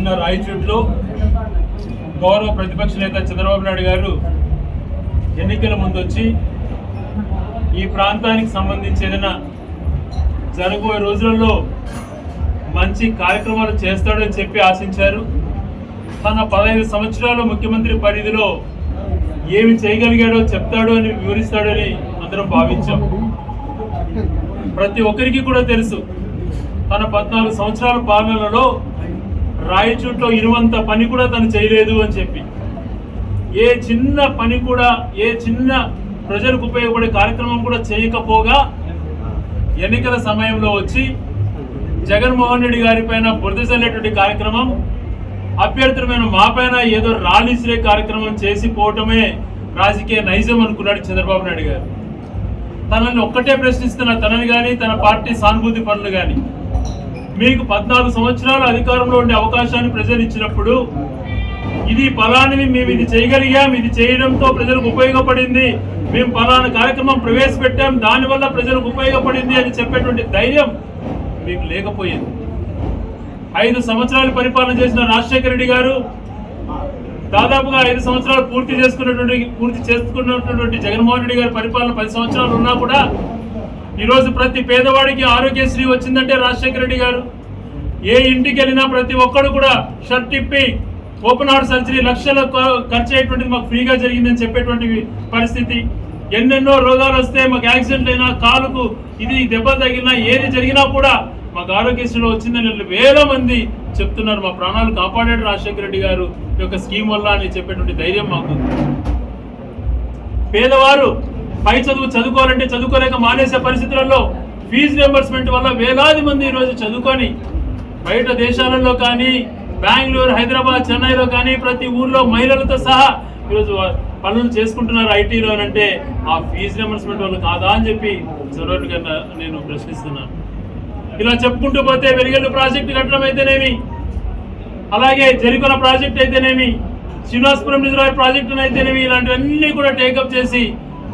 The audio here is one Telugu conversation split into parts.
నిన్న రాయచూట్లో గౌరవ ప్రతిపక్ష నేత చంద్రబాబు నాయుడు గారు ఎన్నికల ముందు వచ్చి ఈ ప్రాంతానికి సంబంధించి ఏదైనా జరగబోయే రోజులలో మంచి కార్యక్రమాలు చేస్తాడని చెప్పి ఆశించారు. తన పదహైదు సంవత్సరాల ముఖ్యమంత్రి పరిధిలో ఏమి చేయగలిగాడో చెప్తాడు అని వివరిస్తాడని అందరం భావించాం. ప్రతి ఒక్కరికి కూడా తెలుసు తన పద్నాలుగు సంవత్సరాల పాలనలో రాయచూట్లో ఇరువంత పని కూడా తను చేయలేదు అని చెప్పి. ఏ చిన్న పని కూడా ఏ చిన్న ప్రజలకు ఉపయోగపడే కార్యక్రమం కూడా చేయకపోగా ఎన్నికల సమయంలో వచ్చి జగన్మోహన్ రెడ్డి గారి పైన బురద చల్లేటువంటి కార్యక్రమం అభ్యర్థులమైన మా పైన ఏదో రాలిసిరే కార్యక్రమం చేసి పోవటమే రాజకీయ నైజం అనుకున్నాడు చంద్రబాబు నాయుడు గారు. తనని ఒక్కటే ప్రశ్నిస్తున్న తనని కానీ తన పార్టీ సానుభూతి పనులు కానీ మీకు పద్నాలుగు సంవత్సరాలు అధికారంలో ఉండే అవకాశాన్ని ప్రజలు ఇచ్చినప్పుడు ఇది ఫలానివి మేము ఇది చేయగలిగాం ఇది చేయడంతో ప్రజలకు ఉపయోగపడింది. మేము ఫలానా కార్యక్రమం ప్రవేశపెట్టాం దానివల్ల ప్రజలకు ఉపయోగపడింది అని చెప్పేటువంటి ధైర్యం మీకు లేకపోయింది. ఐదు సంవత్సరాలు పరిపాలన చేసిన రాజశేఖర రెడ్డి గారు దాదాపుగా ఐదు సంవత్సరాలు పూర్తి చేసుకున్నటువంటి పూర్తి చేసుకున్నటువంటి జగన్మోహన్ రెడ్డి గారి పరిపాలన పది సంవత్సరాలు ఉన్నా కూడా ఈరోజు ప్రతి పేదవాడికి ఆరోగ్యశ్రీ వచ్చిందంటే రాజశేఖర రెడ్డి గారు. ఏ ఇంటికి వెళ్ళినా ప్రతి ఒక్కడు కూడా షర్ట్ ఇప్పి ఓపెన్ హార్ట్ సర్జరీ లక్షల ఖర్చు అయ్యేటువంటిది మాకు ఫ్రీగా జరిగిందని చెప్పేటువంటి పరిస్థితి. ఎన్నెన్నో రోగాలు వస్తే మాకు యాక్సిడెంట్ అయినా కాలుకు ఇది దెబ్బ తగిలినా ఏది జరిగినా కూడా మాకు ఆరోగ్యశ్రీలో వచ్చిందని వేల మంది చెప్తున్నారు. మా ప్రాణాలు కాపాడాడు రాజశేఖర రెడ్డి గారు. ఈ యొక్క స్కీమ్ వల్ల అని చెప్పేటువంటి ధైర్యం మాకు పేదవారు పై చదువు చదువుకోవాలంటే చదువుకోలేక మానేసే పరిస్థితులలో ఫీజు రియంబర్స్మెంట్ వల్ల వేలాది మంది ఈరోజు చదువుకొని బయట దేశాలలో కానీ బెంగళూరు హైదరాబాద్ చెన్నైలో కానీ ప్రతి ఊర్లో మహిళలతో సహా ఈరోజు పనులు చేసుకుంటున్నారు ఐటీలో అంటే ఆ ఫీజు రియంబర్స్మెంట్ వల్ల కాదా అని చెప్పి చొరవటి కన్నా నేను ప్రశ్నిస్తున్నాను. ఇలా చెప్పుకుంటూ పోతే వెలిగల్లు ప్రాజెక్టు కట్టడం అయితేనేమి? అలాగే జరికొన ప్రాజెక్ట్ అయితేనేమి? శ్రీనివాసపురం రిజర్వాయర్ ప్రాజెక్టు అయితేనేమి? ఇలాంటివన్నీ కూడా టేకప్ చేసి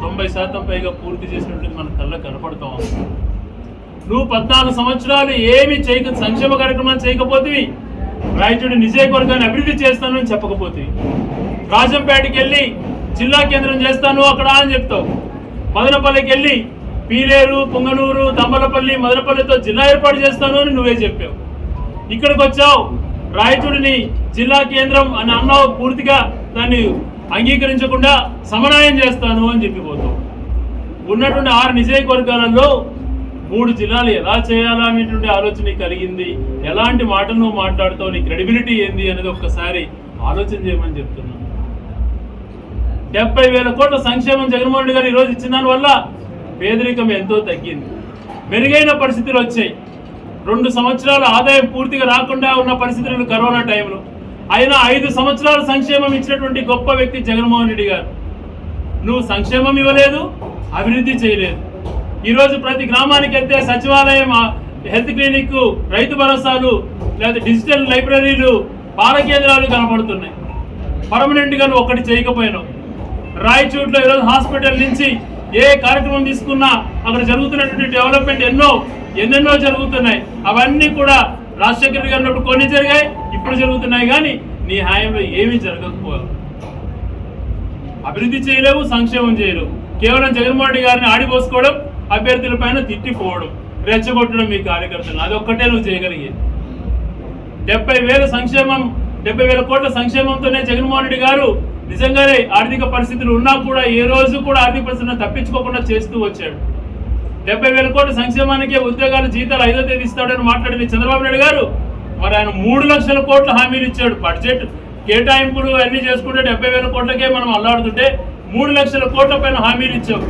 తొంభై శాతం పైగా పూర్తి చేసినట్టు మన కళ్ళ కనపడతా. ఉంది నువ్వు పద్నాలుగు సంవత్సరాలు ఏమి చేయక సంక్షేమ కార్యక్రమాలు చేయకపోతే రాయచూడి నిజయవర్గాన్ని అభివృద్ధి చేస్తాను అని చెప్పకపోతే రాజంపేటకి వెళ్ళి జిల్లా కేంద్రం చేస్తాను అక్కడ అని చెప్తావు. మదనపల్లికి వెళ్ళి పీలేరు పొంగనూరు తంబలపల్లి మదనపల్లితో జిల్లా ఏర్పాటు చేస్తాను అని నువ్వే చెప్పావు. ఇక్కడికి వచ్చావు రాయచూడిని జిల్లా కేంద్రం అని అన్నావు పూర్తిగా దాన్ని అంగీకరించకుండా సమన్వయం చేస్తాను అని చెప్పిపోతాం ఉన్నటువంటి ఆరు నిజయకవర్గాలలో మూడు జిల్లాలు ఎలా చేయాలా అనేటువంటి ఆలోచన కలిగింది. ఎలాంటి మాటలు నువ్వు మాట్లాడుతావు? నీ క్రెడిబిలిటీ ఏంది అనేది ఒక్కసారి ఆలోచన చేయమని చెప్తున్నాను. డెబ్బై వేల కోట్ల సంక్షేమం జగన్మోహన్ రెడ్డి గారు ఈరోజు ఇచ్చిన దానివల్ల పేదరికం ఎంతో తగ్గింది. మెరుగైన పరిస్థితులు వచ్చాయి. రెండు సంవత్సరాల ఆదాయం పూర్తిగా రాకుండా ఉన్న పరిస్థితులు కరోనా టైంలో. అయినా ఐదు సంవత్సరాల సంక్షేమం ఇచ్చినటువంటి గొప్ప వ్యక్తి జగన్మోహన్ రెడ్డి గారు. నువ్వు సంక్షేమం ఇవ్వలేదు అభివృద్ధి చేయలేదు. ఈరోజు ప్రతి గ్రామానికి వెళ్తే సచివాలయం హెల్త్ క్లినిక్ రైతు భరోసాలు లేదా డిజిటల్ లైబ్రరీలు పాల కేంద్రాలు కనబడుతున్నాయి పర్మనెంట్గా నువ్వు ఒక్కటి చేయకపోయినావు. రాయచూట్లో ఈరోజు హాస్పిటల్ నుంచి ఏ కార్యక్రమం తీసుకున్నా అక్కడ జరుగుతున్నటువంటి డెవలప్మెంట్ ఎన్నో ఎన్నెన్నో జరుగుతున్నాయి. అవన్నీ కూడా రాజశేఖర్ గారు ఉన్నప్పుడు కొన్ని జరిగాయి ఇప్పుడు జరుగుతున్నాయి కానీ నీ హాయంలో ఏమీ జరగకపోవు అభివృద్ధి చేయలేవు సంక్షేమం చేయలేవు. కేవలం జగన్మోహన్ రెడ్డి గారిని ఆడిపోసుకోవడం అభ్యర్థుల పైన తిట్టిపోవడం రెచ్చగొట్టడం మీ కార్యకర్తలు. అది ఒక్కటే నువ్వు చేయగలిగేది డెబ్బై వేల సంక్షేమం డెబ్బై వేల కోట్ల సంక్షేమంతోనే జగన్మోహన్ రెడ్డి గారు నిజంగానే ఆర్థిక పరిస్థితులు ఉన్నా కూడా ఏ రోజు కూడా ఆర్థిక పరిస్థితులను తప్పించుకోకుండా చేస్తూ వచ్చాడు. డెబ్బై వేల కోట్ల సంక్షేమానికి ఉద్యోగాలు జీతాలు ఐదో తేదీ ఇస్తాడని మాట్లాడింది చంద్రబాబు నాయుడు గారు. మరి ఆయన మూడు లక్షల కోట్ల హామీలు ఇచ్చాడు. బడ్జెట్ కేటాయింపులు అన్ని చేసుకుంటే డెబ్బై వేల కోట్లకే మనం అల్లాడుతుంటే మూడు లక్షల కోట్ల పైన హామీలు ఇచ్చావు.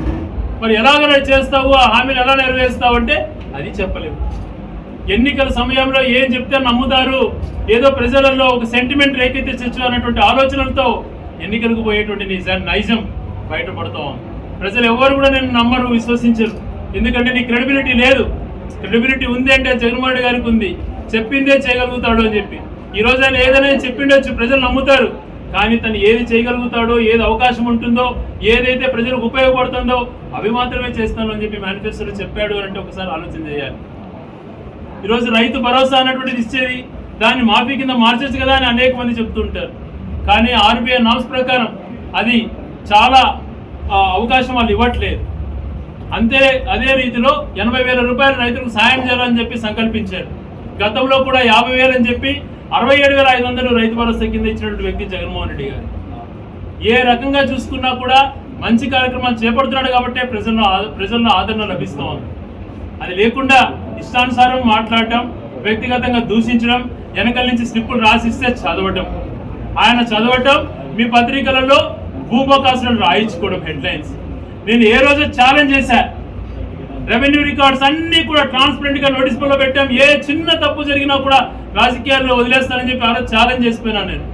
మరి ఎలాగ చేస్తావు? ఆ హామీలు ఎలా నెరవేరుస్తావు అంటే అది చెప్పలేము. ఎన్నికల సమయంలో ఏం చెప్తే నమ్ముతారు? ఏదో ప్రజలలో ఒక సెంటిమెంట్ రేకెత్తించచ్చు అన్నటువంటి ఆలోచనలతో ఎన్నికలకు పోయేటువంటి నిజ నైజం బయటపడతాం. ప్రజలు ఎవరు కూడా నేను నమ్మరు విశ్వసించరు. ఎందుకంటే నీ క్రెడిబిలిటీ లేదు. క్రెడిబిలిటీ ఉంది అంటే జగన్మోహన్ గారికి ఉంది. చెప్పిందే చేయగలుగుతాడు అని చెప్పి. ఈ రోజు ఆయన ఏదైనా చెప్పిండొచ్చు ప్రజలు నమ్ముతారు. కానీ తను ఏది చేయగలుగుతాడో ఏది అవకాశం ఉంటుందో ఏదైతే ప్రజలకు ఉపయోగపడుతుందో అవి మాత్రమే చేస్తాను అని చెప్పి మేనిఫెస్టోలో చెప్పాడు అని అంటే ఒకసారి ఆలోచన చేయాలి. ఈరోజు రైతు భరోసా అన్నటువంటిది ఇచ్చేది దాన్ని మాఫీ కింద మార్చొచ్చు కదా అని అనేక మంది చెప్తుంటారు. కానీ ఆర్బీఐ నామ్స్ ప్రకారం అది చాలా అవకాశం వాళ్ళు ఇవ్వట్లేదు. అంతే అదే రీతిలో ఎనభై వేల రూపాయలు రైతులకు సాయం చేయాలని చెప్పి సంకల్పించారు. గతంలో కూడా యాభై వేలు అని చెప్పి అరవై ఏడు వేల ఐదు వందలు రైతు భరోసా కింద ఇచ్చినటువంటి వ్యక్తి జగన్మోహన్ రెడ్డి గారు. ఏ రకంగా చూసుకున్నా కూడా మంచి కార్యక్రమాలు చేపడుతున్నాడు కాబట్టి ప్రజల్లో ప్రజల్లో ఆదరణ లభిస్తుంది అది లేకుండా ఇష్టానుసారం మాట్లాడటం వ్యక్తిగతంగా దూషించడం వెనకల నుంచి స్లిప్పులు రాసిస్తే చదవటం. ఆయన చదవటం మీ పత్రికలలో భూబకాసులను రాయించుకోవడం హెడ్లైన్స్. నేను ఏ రోజు ఛాలెంజ్ చేశా? రెవెన్యూ రికార్డ్స్ అన్ని కూడా ట్రాన్స్పరెంట్గా నోటీస్ బోర్డులో పెట్టాం. ఏ చిన్న తప్పు జరిగినా కూడా రాజకీయాల్లో వదిలేస్తానని చెప్పి ఆ రోజు ఛాలెంజ్ చేసిపోయినాను నేను.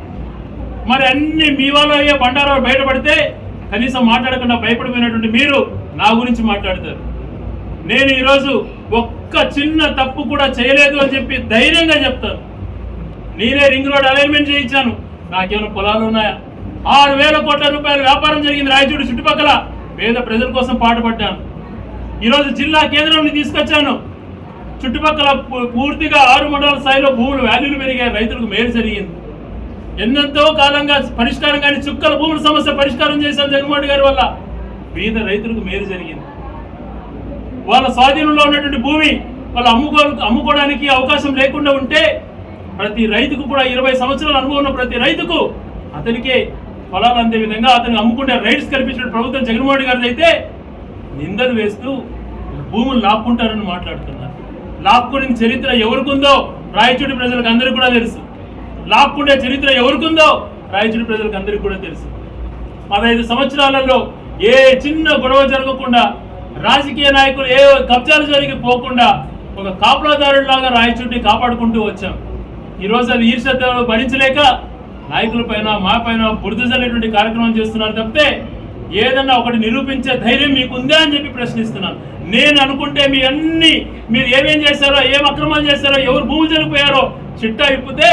మరి అన్ని మీ వాళ్ళు అయ్యే బండారాలు బయటపడితే కనీసం మాట్లాడకుండా భయపడిపోయినటువంటి మీరు నా గురించి మాట్లాడతారు. నేను ఈరోజు ఒక్క చిన్న తప్పు కూడా చేయలేదు అని చెప్పి ధైర్యంగా చెప్తాను. నేనే రింగ్ రోడ్ అలైన్మెంట్ చేయించాను. నాకేమైనా పొలాలు ఉన్నాయా? ఆరు వేల కోట్ల రూపాయల వ్యాపారం జరిగింది రాయచూడు చుట్టుపక్కల. పేద ప్రజల కోసం పాటుపడ్డాను. ఈరోజు జిల్లా కేంద్రాన్ని తీసుకొచ్చాను. చుట్టుపక్కల పూ- పూర్తిగా ఆరు మండల స్థాయిలో భూములు వాల్యూలు పెరిగాయి రైతులకు మేలు జరిగింది. ఎన్నెంతో కాలంగా పరిష్కారం కానీ చుక్కల భూముల సమస్య పరిష్కారం చేశాను జగన్మోహన్ గారి వల్ల పేద రైతులకు మేలు జరిగింది. వాళ్ళ స్వాధీనంలో ఉన్నటువంటి భూమి వాళ్ళు అమ్ముకో అమ్ముకోవడానికి అవకాశం లేకుండా ఉంటే ప్రతి రైతుకు కూడా ఇరవై సంవత్సరాల అనుభవం ఉన్న ప్రతి రైతుకు అతనికే ఫలాలు అందే విధంగా అతనికి అమ్ముకుంటే రైట్స్ కల్పించిన ప్రభుత్వం జగన్మోహన్ గారిది అయితే నిందలు వేస్తూ భూములు లాక్కుంటారని మాట్లాడుతున్నారు. లాక్కునే చరిత్ర ఎవరికుందో రాయచూడి ప్రజలకు అందరికీ కూడా తెలుసు. లాక్కుండే చరిత్ర ఎవరికుందో రాయచూడి ప్రజలకు అందరికీ కూడా తెలుసు. పదహైదు సంవత్సరాలలో ఏ చిన్న గొడవ జరగకుండా రాజకీయ నాయకులు ఏ కబ్జాలు జరిగి పోకుండా ఒక కాపలాదారుడిలాగా రాయచూడిని కాపాడుకుంటూ వచ్చాం. ఈరోజు అది ఈర్ష్యత భరించలేక నాయకుల పైన మా పైన బుడిదజల్లేటువంటి కార్యక్రమం చేస్తున్నారు తప్పితే ఏదన్నా ఒకటి నిరూపించే ధైర్యం మీకు ఉందా అని చెప్పి ప్రశ్నిస్తున్నాను. నేను అనుకుంటే మీ అన్ని మీరు ఏమేం చేశారో ఏం అక్రమాలు చేశారో ఎవరు భూములు జరిగిపోయారో చిట్టా ఇప్పితే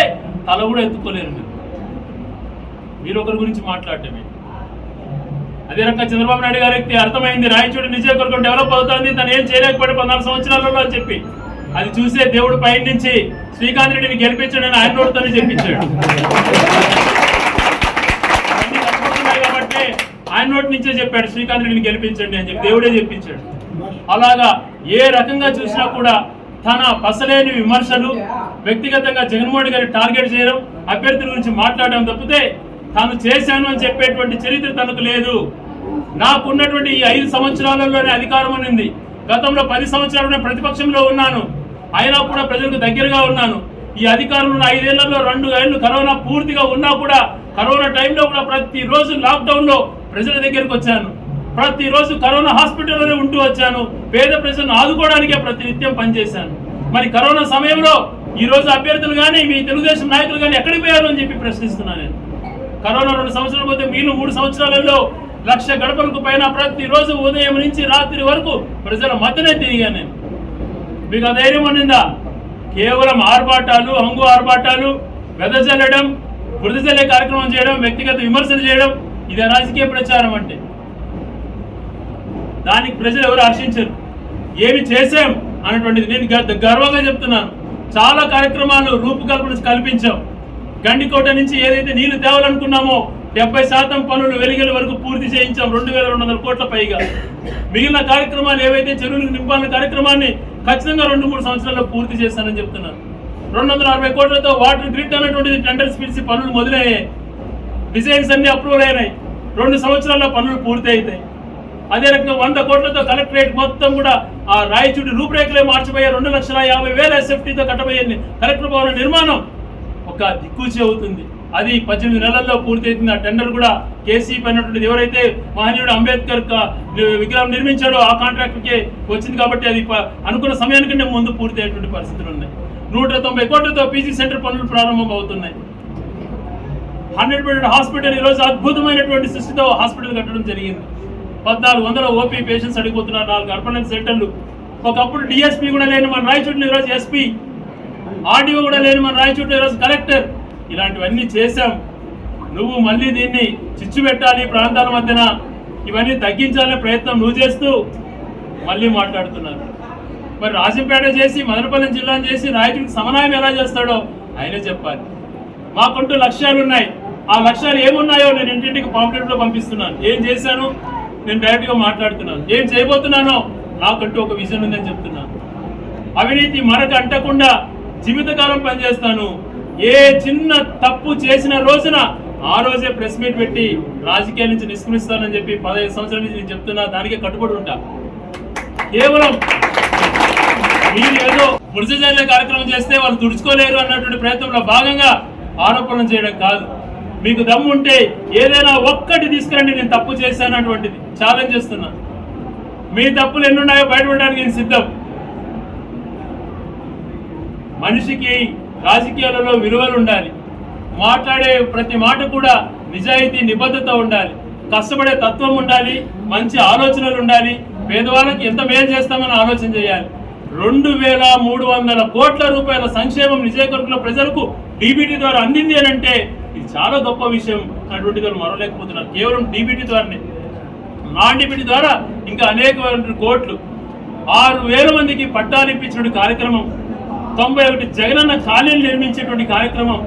తల కూడా ఎత్తుకోలేరు మీరు. మీరు ఒకరి గురించి మాట్లాడటమే. అదే రకంగా చంద్రబాబు నాయుడు గారికి అర్థమైంది. రాయచూడి నియోజకవర్గం డెవలప్ అవుతుంది. తను ఏం చేయలేకపోయి పద్నాలుగు సంవత్సరాలలో అని చెప్పి. అది చూసే దేవుడు పైన నుంచి శ్రీకాంత్ రెడ్డిని గెలిపించాడని ఆయన నోడుతోనే చెప్పించాడు. కాబట్టి ఆయన నోటి నుంచే చెప్పాడు శ్రీకాంత్ రెడ్డిని గెలిపించండి అని చెప్పి దేవుడే చెప్పించాడు. అలాగా ఏ రకంగా చూసినా కూడా తన పసలేని విమర్శలు వ్యక్తిగతంగా జగన్మోహన్ గారిని గారి టార్గెట్ చేయడం అభ్యర్థుల గురించి మాట్లాడడం తప్పితే తాను చేశాను అని చెప్పేటువంటి చరిత్ర తనకు లేదు. నాకున్నటువంటి ఈ ఐదు సంవత్సరాలలోనే అధికారం అనింది. గతంలో పది సంవత్సరాలు ప్రతిపక్షంలో ఉన్నాను. అయినా కూడా ప్రజలకు దగ్గరగా ఉన్నాను. ఈ అధికారులు ఉన్న ఐదేళ్ళలో రెండు ఏళ్ళు కరోనా పూర్తిగా ఉన్నా కూడా కరోనా టైంలో కూడా ప్రతిరోజు లాక్డౌన్లో ప్రజల దగ్గరికి వచ్చాను. ప్రతిరోజు కరోనా హాస్పిటల్లోనే ఉంటూ వచ్చాను. పేద ప్రజలను ఆదుకోవడానికే ప్రతినిత్యం పనిచేశాను. మరి కరోనా సమయంలో ఈ రోజు అభ్యర్థులు కానీ మీ తెలుగుదేశం నాయకులు కానీ ఎక్కడికి పోయారు అని చెప్పి ప్రశ్నిస్తున్నాను నేను. కరోనా రెండు సంవత్సరాలు పోతే మీరు మూడు సంవత్సరాలలో లక్ష గడపలకు పైన ప్రతిరోజు ఉదయం నుంచి రాత్రి వరకు ప్రజల మధ్యనే తిరిగాను నేను. మీకు ఆ ధైర్యం ఉన్నిందా కేవలం ఆర్భాటాలు హంగు ఆర్భాటాలు వెదజల్లడం బురదజల్లే కార్యక్రమం చేయడం వ్యక్తిగత విమర్శలు చేయడం ఇది రాజకీయ ప్రచారం అంటే. దానికి ప్రజలు ఎవరు హర్షించరు? ఏమి చేశాం అన్నటువంటిది నేను గ- గర్వంగా చెప్తున్నాను. చాలా కార్యక్రమాలు రూపకల్పన కల్పించాం. గండికోట నుంచి ఏదైతే నీళ్ళు తేవాలనుకున్నామో డెబ్బై శాతం పనులు వెలిగల వరకు పూర్తి చేయించాం రెండు వేల రెండు వందల కోట్ల పైగా. మిగిలిన కార్యక్రమాలు ఏవైతే చెరువులకు నింపాలన్న కార్యక్రమాన్ని ఖచ్చితంగా రెండు మూడు సంవత్సరాల్లో పూర్తి చేస్తానని చెప్తున్నాను రెండు వందల అరవై కోట్లతో వాటర్ గ్రిడ్ అనేటువంటిది టెండర్స్ పిలిచి పనులు మొదలయ్యాయి. డిజైన్స్ అన్ని అప్రూవల్ అయినాయి. రెండు సంవత్సరాల్లో పనులు పూర్తి అవుతాయి అదే రకంగా వంద కోట్లతో కలెక్టరేట్ మొత్తం కూడా ఆ రాయచూడి రూపురేఖలే మార్చిపోయే రెండు లక్షల యాభై వేల ఎస్ఎఫ్టీతో కట్టబోయే కలెక్టర్ భవన నిర్మాణం ఒక దిక్కుచి అవుతుంది అది పద్దెనిమిది నెలల్లో పూర్తి ఆ టెండర్ కూడా కేసీపీ అయినటువంటిది ఎవరైతే మహనీయుడు అంబేద్కర్ విగ్రహం నిర్మించాడో ఆ కాంట్రాక్ట్కే వచ్చింది కాబట్టి అది ప- అనుకున్న సమయానికంటే ముందు పూర్తి అయ్యేటువంటి పరిస్థితులు ఉన్నాయి. నూట తొంభై కోట్లతో పీజీ సెంటర్ పనులు ప్రారంభం అవుతున్నాయి హండ్రెడ్ బెడ్ హాస్పిటల్ ఈరోజు అద్భుతమైనటువంటి సృష్టితో హాస్పిటల్ కట్టడం జరిగింది. పద్నాలుగు వందల ఓపీ పేషెంట్స్ అడిగిపోతున్నారు. నాలుగు అర్బన్ సెంటర్లు. ఒకప్పుడు డిఎస్పీ కూడా లేని మన రాయచూటిని ఈరోజు ఎస్పీ. ఆర్డీఓ కూడా లేని మన రాయచూటిని ఈరోజు కలెక్టర్. ఇలాంటివన్నీ చేశాం. నువ్వు మళ్ళీ దీన్ని చిచ్చు పెట్టాలి ఈ ప్రాంతాల మధ్యన. ఇవన్నీ తగ్గించాలనే ప్రయత్నం నువ్వు చేస్తూ మళ్ళీ మాట్లాడుతున్నారు. మరి రాజంపేట చేసి మదనపల్లి జిల్లాను చేసి రాయచూడికి సమన్వయం ఎలా చేస్తాడో ఆయనే చెప్పాలి. మాకుంటూ లక్ష్యాలు ఉన్నాయి. ఆ లక్ష్యాలు ఏమున్నాయో నేను ఇంటింటికి పాంప్లెట్లో పంపిస్తున్నాను. ఏం చేశాను? నేను డైరెక్ట్గా మాట్లాడుతున్నాను. ఏం చేయబోతున్నానో నాకంటూ ఒక విజన్ ఉందని చెప్తున్నాను. అవినీతి మరక అంటకుండా జీవితకాలం పనిచేస్తాను. ఏ చిన్న తప్పు చేసిన రోజున ఆ రోజే ప్రెస్ మీట్ పెట్టి రాజకీయాల నుంచి నిష్క్రమిస్తానని చెప్పి పదహైదు సంవత్సరాల నుంచి నేను చెప్తున్నా దానికే కట్టుబడి ఉంటా. కేవలం మీరు ఏదో మృతి జరిగే కార్యక్రమం చేస్తే వాళ్ళు తుడుచుకోలేరు అన్నటువంటి ప్రయత్నంలో భాగంగా ఆరోపణలు చేయడం కాదు. మీకు దమ్ము ఉంటే ఏదైనా ఒక్కటి తీసుకురండి నేను తప్పు చేశాను అటువంటిది. ఛాలెంజ్ చేస్తున్నా. మీ తప్పులు ఎన్నున్నాయో బయటపడడానికి నేను సిద్ధం. మనిషికి రాజకీయాలలో విలువలు ఉండాలి. మాట్లాడే ప్రతి మాట కూడా నిజాయితీ నిబద్ధత ఉండాలి. కష్టపడే తత్వం ఉండాలి మంచి ఆలోచనలు ఉండాలి. పేదవాళ్ళకి ఎంత మేలు చేస్తామని ఆలోచన చేయాలి. రెండు వేల మూడు వందల కోట్ల రూపాయల సంక్షేమం నిజయకర్గంలో ప్రజలకు డీబీటీ ద్వారా అందింది అని అంటే ఇది చాలా గొప్ప విషయం. అటువంటి వాళ్ళు మరవలేకపోతున్నారు. కేవలం డీబీటీ ద్వారానే. నాన్ డీబీటీ ద్వారా ఇంకా అనేక కోట్లు. ఆరు వేల మందికి పట్టాలు ఇప్పించిన కార్యక్రమం తొంభై ఒకటి జగనన్న ఖాళీలు నిర్మించేటువంటి కార్యక్రమం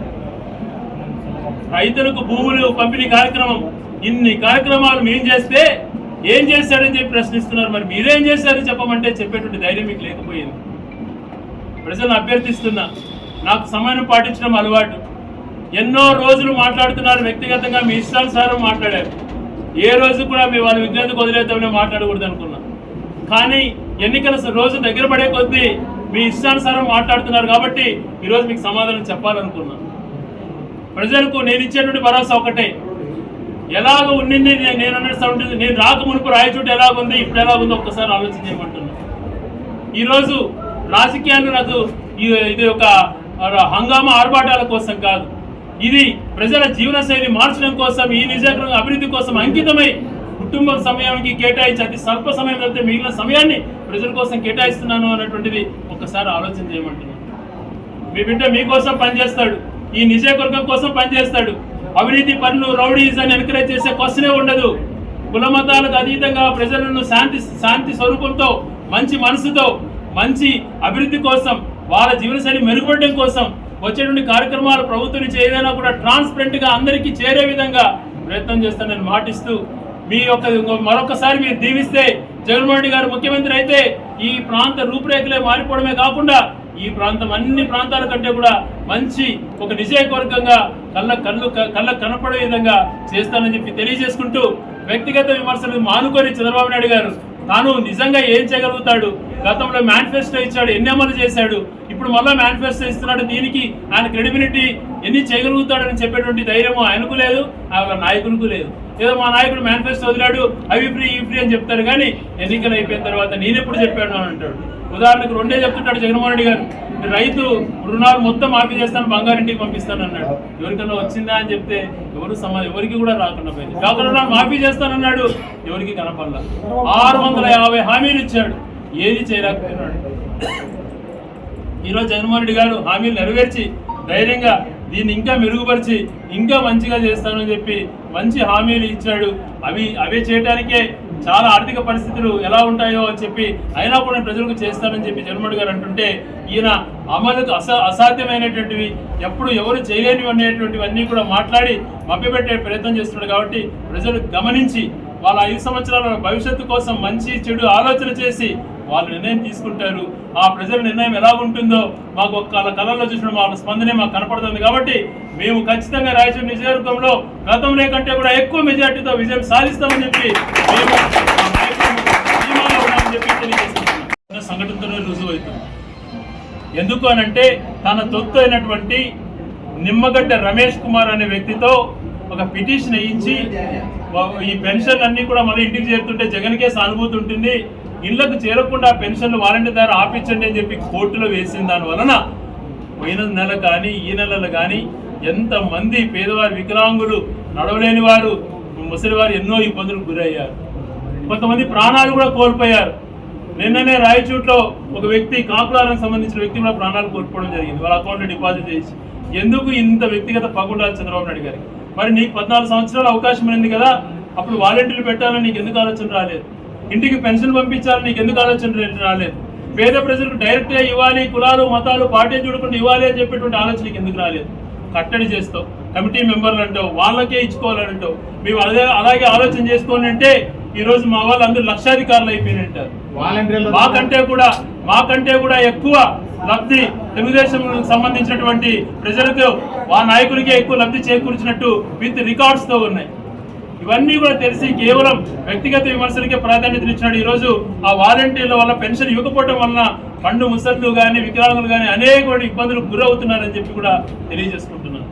రైతులకు భూములు పంపిణీ కార్యక్రమం ఇన్ని కార్యక్రమాలు మేము చేస్తే ఏం చేశాడని చెప్పి ప్రశ్నిస్తున్నారు. మరి మీరేం చేశారని చెప్పమంటే చెప్పేటువంటి ధైర్యం మీకు లేకపోయింది. ప్రజలను అభ్యర్థిస్తున్నా నాకు సమయం పాటించడం అలవాటు. ఎన్నో రోజులు మాట్లాడుతున్నారు వ్యక్తిగతంగా మీ ఇష్టానుసారం మాట్లాడారు. ఏ రోజు కూడా మీ వాళ్ళ విజ్ఞతకు వదిలేద్దామని మాట్లాడకూడదు అనుకున్నా కానీ ఎన్నికల రోజు దగ్గర పడే కొద్దీ మీ ఇష్టానుసారం మాట్లాడుతున్నారు కాబట్టి ఈరోజు మీకు సమాధానం చెప్పాలనుకున్నాను ప్రజలకు నేను ఇచ్చేటువంటి భరోసా ఒకటే. ఎలాగ ఉండింది నేను అన్నట్టు ఉంటుంది నేను రాక మునుపు రాయచోటు ఎలాగుంది ఇప్పుడు ఎలాగుందో ఒక్కసారి ఆలోచన ఈరోజు రాజకీయాలు నాకు ఈ- ఇది ఒక హంగామా ఆర్భాటాల కోసం కాదు. ఇది ప్రజల జీవన శైలి మార్చడం కోసం ఈ నిజాగ్రహం అభివృద్ధి కోసం అంకితమై కుటుంబ సమయానికి కేటాయించి అతి స్వల్ప సమయం అయితే మిగిలిన సమయాన్ని ప్రజల కోసం కేటాయిస్తున్నాను అన్నటువంటిది ఒక్కసారి ఆలోచన చేయమంటున్నాను. మీ బిడ్డ మీకోసం పనిచేస్తాడు. ఈ నిజయవర్గం కోసం పనిచేస్తాడు. అవినీతి పనులు రౌడీజాన్ని ఎంకరేజ్ చేసే క్వశ్చనే ఉండదు. కుల మతాలకు అతీతంగా ప్రజలను శాంతి శాంతి స్వరూపంతో మంచి మనసుతో మంచి అభివృద్ధి కోసం వాళ్ళ జీవనశైలి మెరుగుపడడం కోసం వచ్చేటువంటి కార్యక్రమాలు ప్రభుత్వం నుంచి ఏదైనా కూడా ట్రాన్స్పరెంట్గా అందరికీ చేరే విధంగా ప్రయత్నం చేస్తానని మాటిస్తూ మీ యొక్క మరొకసారి మీరు దీవిస్తే జగన్మోహన్ రెడ్డి గారు ముఖ్యమంత్రి అయితే ఈ ప్రాంత రూపురేఖలే మారిపోవడమే కాకుండా ఈ ప్రాంతం అన్ని ప్రాంతాల కంటే కూడా మంచి ఒక నిజయకవర్గంగా కళ్ళ కళ్ళు కళ్ళ కనపడే విధంగా చేస్తానని చెప్పి తెలియజేసుకుంటూ వ్యక్తిగత విమర్శలు మానుకొని చంద్రబాబు నాయుడు గారు తాను నిజంగా ఏం చేయగలుగుతాడు? గతంలో మేనిఫెస్టో ఇచ్చాడు ఎన్ని అమలు చేశాడు? ఇప్పుడు మళ్ళీ మేనిఫెస్టో ఇస్తున్నాడు దీనికి ఆయన క్రెడిబిలిటీ ఎన్ని చేయగలుగుతాడని చెప్పేటువంటి ధైర్యం ఆయనకు లేదు ఆ నాయకునికి లేదు. ఏదో మా నాయకుడు మేనిఫెస్టో వదిలాడు అవి ఫ్రీ ఇవి ఫ్రీ అని చెప్తారు కానీ ఎన్నికలు అయిపోయిన తర్వాత నేనెప్పుడు చెప్పాను అని అంటాడు. ఉదాహరణకు రెండే చెప్తుంటాడు జగన్మోహన్ రెడ్డి గారు రైతు రుణాలు మొత్తం మాఫీ చేస్తాను బంగారింటికి పంపిస్తాను అన్నాడు. ఎవరికన్నా వచ్చిందా అని చెప్తే ఎవరు సమాజం ఎవరికి కూడా రాకుండా పోయింది. డాక్టర్ రుణాలు మాఫీ చేస్తానన్నాడు ఎవరికి కనపడలా. ఆరు వందల యాభై హామీలు ఇచ్చాడు. ఏది చేయలేకపోయినాడు. ఈరోజు జగన్మోహన్ రెడ్డి గారు హామీలు నెరవేర్చి ధైర్యంగా దీన్ని ఇంకా మెరుగుపరిచి ఇంకా మంచిగా చేస్తానని చెప్పి మంచి హామీలు ఇచ్చాడు. అవి అవే చేయడానికే చాలా ఆర్థిక పరిస్థితులు ఎలా ఉంటాయో అని చెప్పి అయినా కూడా ప్రజలకు చేస్తానని చెప్పి జగన్మోహన్ గారు అంటుంటే ఈయన అమలుకు అస అసాధ్యమైనటువంటివి ఎప్పుడు ఎవరు చేయలేనివి అనేటువంటివన్నీ కూడా మాట్లాడి మభ్యపెట్టే ప్రయత్నం చేస్తున్నాడు కాబట్టి ప్రజలు గమనించి వాళ్ళ ఐదు సంవత్సరాల భవిష్యత్తు కోసం మంచి చెడు ఆలోచన చేసి వాళ్ళు నిర్ణయం తీసుకుంటారు. ఆ ప్రజల నిర్ణయం ఎలా ఉంటుందో మాకు ఒక కళల్లో చూసిన వాళ్ళ స్పందనే మాకు కనపడుతుంది కాబట్టి మేము ఖచ్చితంగా రాయచూరు నియోజకవర్గంలో గతంలో కంటే కూడా ఎక్కువ మెజార్టీతో విజయం సాధిస్తామని చెప్పి మేము చెప్పి తెలియజేస్తున్నాం. సంఘటనతోనే రుజువు అవుతుంది. ఎందుకు అనంటే తన తొత్తు అయినటువంటి నిమ్మగడ్డ రమేష్ కుమార్ అనే వ్యక్తితో ఒక పిటిషన్ వేయించి ఈ పెన్షన్ అన్నీ కూడా మళ్ళీ ఇంటికి చేరుతుంటే జగన్కే సానుభూతి ఉంటుంది. ఇళ్ళకు చేరకుండా పెన్షన్లు వారంటీ ద్వారా ఆపించండి అని చెప్పి కోర్టులో వేసిన దాని వలన పోయిన నెల కానీ ఈ నెలలు కానీ ఎంతమంది పేదవారు వికలాంగులు నడవలేని వారు ముసలివారు ఎన్నో ఇబ్బందులకు గురయ్యారు. కొంతమంది ప్రాణాలు కూడా కోల్పోయారు. నిన్ననే రాయచూట్లో ఒక వ్యక్తి కాకులాలకు సంబంధించిన వ్యక్తి కూడా ప్రాణాలు కోల్పోవడం జరిగింది. వాళ్ళ అకౌంట్లో డిపాజిట్ చేసి. ఎందుకు ఇంత వ్యక్తిగత పగుండాలి చంద్రబాబు నాయుడు గారికి? మరి నీకు పద్నాలుగు సంవత్సరాల అవకాశం ఉంది కదా అప్పుడు వాలంటీర్లు పెట్టాలని నీకు ఎందుకు ఆలోచన రాలేదు? ఇంటికి పెన్షన్ పంపించాలని నీకు ఎందుకు ఆలోచన రాలేదు. పేద ప్రజలకు డైరెక్ట్గా ఇవ్వాలి కులాలు మతాలు పార్టీ చూడకుండా ఇవ్వాలి అని చెప్పేటువంటి ఆలోచనకి ఎందుకు రాలేదు? కట్టడి చేస్తావు కమిటీ మెంబర్లు అంటావు వాళ్ళకే ఇచ్చుకోవాలని అంటావు. మేము అదే అలాగే ఆలోచన చేసుకోండి అంటే ఈ రోజు మా వాళ్ళు అందరూ లక్షాధికారులు అయిపోయినంటారు మాకంటే కూడా మాకంటే కూడా ఎక్కువ లబ్ధి తెలుగుదేశం సంబంధించినటువంటి ప్రజలకు ఆ నాయకులకే ఎక్కువ లబ్ధి చేకూర్చినట్టు విత్ రికార్డ్స్తో ఉన్నాయి. ఇవన్నీ కూడా తెలిసి కేవలం వ్యక్తిగత విమర్శలకే ప్రాధాన్యత ఇచ్చినాడు. ఈ రోజు ఆ వాలంటీర్ల వల్ల పెన్షన్ ఇవ్వకపోవడం వలన పండు ముసళ్ళు కానీ వికలాంగులు కానీ అనేక ఇబ్బందులకు గురవుతున్నారని చెప్పి కూడా తెలియజేసుకుంటున్నాను.